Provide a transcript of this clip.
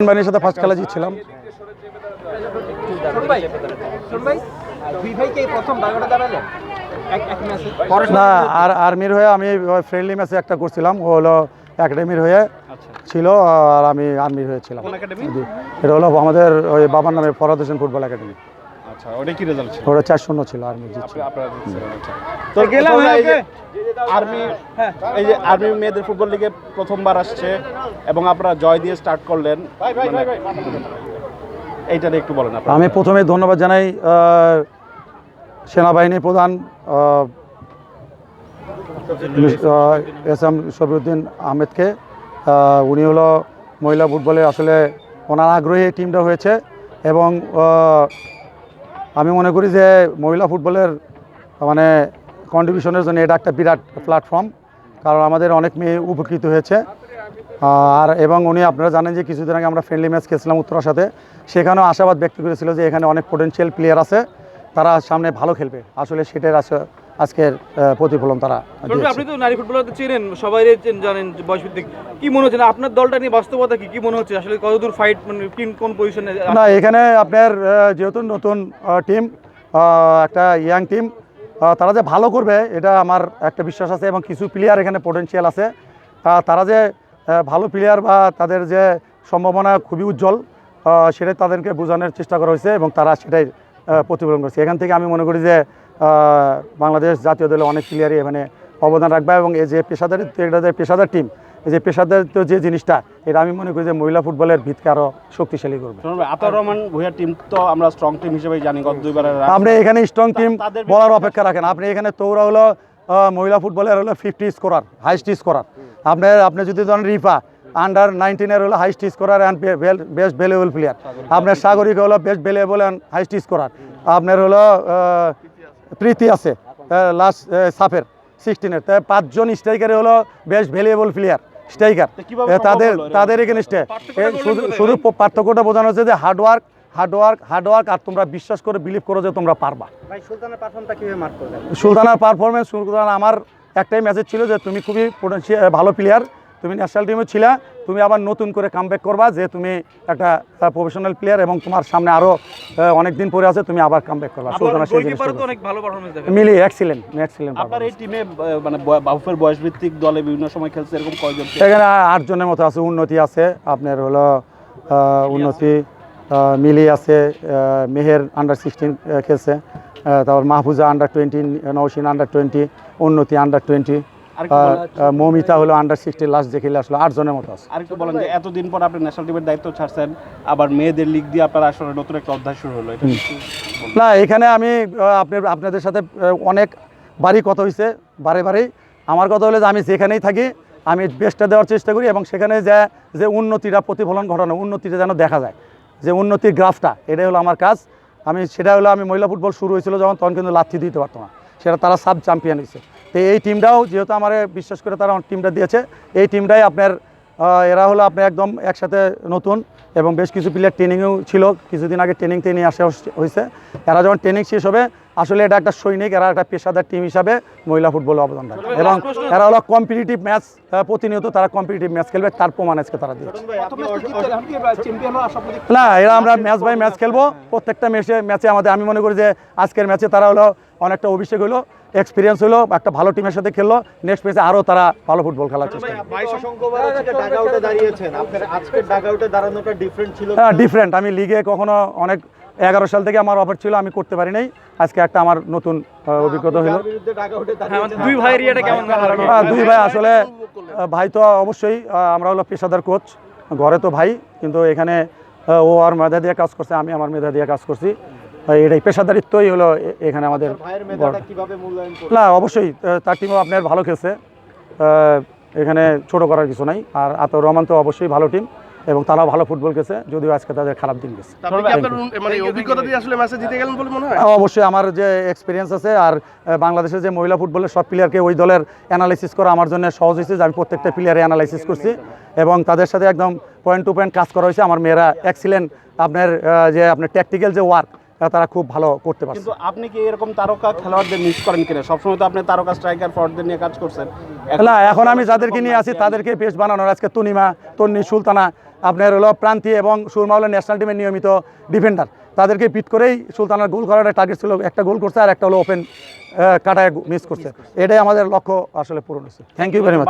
বাহিনীর সাথে ফার্স্ট খেলা জিতছিলাম। না আর আর্মির হয়ে আমি ফ্রেন্ডলি ম্যাচে একটা করছিলাম ও হলো একাডেমির হয়ে ছিল আর আমি আর্মির হয়ে ছিলাম। এটা হলো আমাদের ওই বাবার নামে ফরাদ হোসেন ফুটবল একাডেমি আচ্ছা ওটা কি রেজাল্ট ছিল? ওটা চার শূন্য ছিল আর্মি জিতছিল আচ্ছা। তো গেলাম এই আর্মি এই যে আর্মি মেয়েদের ফুটবল লিগে প্রথমবার আসছে এবং আপনারা জয় দিয়ে স্টার্ট করলেন মানে- এইটা একটু বলেন আমি প্রথমে ধন্যবাদ জানাই আহ, সেনাবাহিনী প্রধান এস এম শফিউদ্দিন আহমেদকে আহ, উনি হলো মহিলা ফুটবলে আসলে ওনার আগ্রহী এই টিমটা হয়েছে এবং আমি মনে করি যে মহিলা ফুটবলের মানে কন্ট্রিবিউশনের জন্য এটা একটা বিরাট প্ল্যাটফর্ম কারণ আমাদের অনেক মেয়ে উপকৃত হয়েছে। আর এবং উনি আপনারা জানেন যে কিছুদিন আগে আমরা ফ্রেন্ডলি ম্যাচ খেলছিলাম উত্তরার সাথে। সেখানেও আশাবাদ ব্যক্ত করেছিল যে এখানে অনেক পোটেনশিয়াল প্লেয়ার আছে, তারা সামনে ভালো খেলবে। আসলে সেটাই আস- আজকের প্রতিফলন তারা আপনি তো নারী ফুটবলার তো চেনেন সবাই জানেন যে বয়স ভিত্তিক কি মনে হচ্ছে না আপনার দলটা নিয়ে বাস্তবতা কি? কি মনে হচ্ছে? আসলে কতদূর ফাইট মানে টিম কোন পজিশনে না এখানে আপনার যেহেতু নতুন টিম একটা ইয়াং টিম তারা যে ভালো করবে এটা আমার একটা বিশ্বাস আছে এবং কিছু প্লেয়ার এখানে পোটেনশিয়াল আছে। তারা যে ভালো প্লেয়ার বা তাদের যে সম্ভাবনা খুবই উজ্জ্বল সেটাই তাদেরকে বোঝানোর চেষ্টা করা হয়েছে এবং তারা সেটাই প্রতিফলন করছে। এখান থেকে আমি মনে করি যে বাংলাদেশ জাতীয় দলে অনেক প্লেয়ারই এখানে অবদান রাখবে এবং এই যে পেশাদারি এটা যে পেশাদার টিম এই যে পেশাদারিত্ব যে জিনিসটা এটা আমি মনে করি যে মহিলা ফুটবলের ভিতকে আরও শক্তিশালী করবে। শুনুন রহমান ভুইয়ার টিম তো আমরা স্ট্রং টিম হিসেবে জানি গত দুইবার আপনি এখানে স্ট্রং টিম বলার অপেক্ষা রাখেন। আপনি এখানে তৌরা হলো মহিলা ফুটবলের হলো ফিফটি স্কোরার হাইস্ট স্কোরার আপনার আপনি যদি ধরেন রিফা আন্ডার নাইনটিনের হলো highest scorer and best valuable player আপনার সাগরিক হলো best valuable and highest scorer আপনার হলো প্রীতি আছে লাস্ট সাফের সিক্সটিনের তাই পাঁচজন স্ট্রাইকারে হলো বেস্ট ভ্যালুয়েবল প্লেয়ার স্ট্রাইকার তাদের? তাদের এখানে শুধু শুধু পার্থক্যটা বোঝানো হচ্ছে যে হার্ডওয়ার্ক হার্ডওয়ার্ক হার্ডওয়ার্ক আর তোমরা বিশ্বাস করে বিলিভ করো যে তোমরা পারবা। সুলতানের পারফরমেন্স সুলতান আমার একটাই মেসেজ ছিল যে তুমি খুবই পোটেন্সিয়াল ভালো প্লেয়ার তুমি ন্যাশনাল টিমে ছিলা তুমি আবার নতুন করে কামব্যাক করবা যে তুমি একটা প্রফেশনাল প্লেয়ার এবং তোমার সামনে আরও অনেক দিন পরে আছে তুমি আবার কামব্যাক করবা। সুলতানা সেই জিনিসটা গোলকিপারও তো অনেক ভালো পারফরমেন্স দেখে মিলি এক্সিলেন্ট এক্সিলেন্ট আপনার এই টিমে মানে বাফুফের বয়স ভিত্তিক দলে বিভিন্ন সময় খেলছে এরকম কয়জন? এখানে আটজনের মতো আছে উন্নতি আছে আপনার হলো উন্নতি মিলি আছে মেহের আন্ডার সিক্সটিন খেলছে তারপর Mahfuza under twenty Nousin under twenty Unnoti under twenty Momita হলো আন্ডার সিক্সটিন লাস্ট যে খেলে আসলো আটজনের মতো আছে। আরেকটু বলেন যে এতদিন পর আপনি ন্যাশনাল টিমের দায়িত্ব ছাড়ছেন আবার মেয়েদের লিগ দিয়ে আপনার আসলে নতুন একটা অধ্যায় শুরু হলো। না এখানে আমি আহ, আপনার আপনাদের সাথে অনেক বাড়ি কথা হয়েছে বারে বারেই। আমার কথা হলো যে আমি যেখানেই থাকি আমি বেস্টটা দেওয়ার চেষ্টা করি এবং সেখানে যে যে উন্নতিটা প্রতিফলন ঘটানো উন্নতিটা যেন দেখা যায় যে উন্নতির গ্রাফটা এটাই হলো আমার কাজ। আমি সেটা হলো আমি মহিলা ফুটবল শুরু হয়েছিল যখন তখন কিন্তু লাথি দিতে পারতো না। সেটা তারা সাব চ্যাম্পিয়ন হয়েছে তো এই টিমটাও যেহেতু আমার বিশ্বাস করে তারা টিমটা দিয়েছে, এই টিমটাই আপনার এরা হলো আপনার একদম একসাথে নতুন এবং বেশ কিছু প্লেয়ার ট্রেনিংও ছিল কিছুদিন আগে ট্রেনিং ট্রেনিং আসা হয়েছে। এরা যখন ট্রেনিং শেষ হবে আসলে এটা একটা সৈনিক এরা একটা পেশাদার টিম হিসাবে মহিলা ফুটবলে অবদান রাখবে এবং এরা হলো কম্পিটিটিভ ম্যাচ প্রতিনিয়ত তারা কম্পিটিটিভ ম্যাচ খেলবে তার প্রমাণ আজকে তারা দিয়েছে? না এরা আমরা ম্যাচ বাই ম্যাচ খেলব। প্রত্যেকটা ম্যাচে ম্যাচে আমাদের আমি মনে করি যে আজকের ম্যাচে তারা হলো অনেকটা অভিষেক হলো। এক্সপিরিয়েন্স হলো একটা ভালো টিমের সাথে খেললো নেক্সট ম্যাচে আরও তারা ভালো ফুটবল খেলার চেষ্টা করবে। অসংখ্যবার হচ্ছে ডাগআউটে দাঁড়িয়েছেন। আপনার আজকের ডাগআউটে দাঁড়ানোটা ডিফারেন্ট ছিল হ্যাঁ ডিফারেন্ট আমি লিগে কখনো অনেক এগারো সাল থেকে আমার অফার ছিল আমি করতে পারি নাই। আজকে একটা আমার নতুন অভিজ্ঞতা হলো হ্যাঁ দুই কেমন হ্যাঁ, দুই ভাই আসলে ভাই তো অবশ্যই আমরা হলো পেশাদার কোচ ঘরে তো ভাই কিন্তু এখানে ও আর মেধা দিয়ে কাজ করছে আমি আমার মেধা দিয়ে কাজ করছি। এটাই পেশাদারিত্বই হলো এখানে আমাদের ভাইয়ের বড়। মেধাটা কীভাবে মূল্যায়ন করবেন না অবশ্যই তার টিমও আপনার ভালো খেলছে। এখানে ছোট করার কিছু নাই। আর আতর রহমান তো অবশ্যই ভালো টিম এবং তারাও ভালো ফুটবল খেলছে যদিও আজকে তাদের খারাপ দিন গেছে। আপনি কি আপনার মানে অভিজ্ঞতা দিয়ে আসলে ম্যাচে জিতে গেলেন বলে মনে হয়? হ্যাঁ, অবশ্যই আমার যে এক্সপিরিয়েন্স আছে আর বাংলাদেশের যে মহিলা ফুটবলের সব প্লেয়ারকে ওই দলের অ্যানালাইসিস করা আমার জন্য সহজ হয়েছে যে আমি প্রত্যেকটা প্লেয়ারে অ্যানালাইসিস করছি এবং তাদের সাথে একদম পয়েন্ট টু পয়েন্ট কাজ করা হয়েছে। আমার মেয়েরা এক্সিলেন্ট আপনার যে আপনার ট্যাকটিক্যাল যে ওয়ার্ক তারা খুব ভালো করতে পারছে। কিন্তু আপনি কি এরকম তারকা খেলোয়াড়দের মিস করেন কিনা? সবসময় তো আপনি তারকা স্ট্রাইকার ফরওয়ার্ডদের নিয়ে কাজ করছেন। না এখন আমি যাদেরকে নিয়ে আসি তাদেরকে বেশ বানানোর আজকে তনিমা তন্নি সুলতানা আপনার হলো প্রান্তি এবং সুরমা হলো ন্যাশনাল টিমের নিয়মিত ডিফেন্ডার তাদেরকে পিট করেই সুলতানার গোল করার টার্গেট ছিল একটা গোল করছে আর একটা হলো ওপেন কাটায় মিস করছে। এটাই আমাদের লক্ষ্য আসলে পূরণ হচ্ছে থ্যাংক ইউ ভেরি মাচ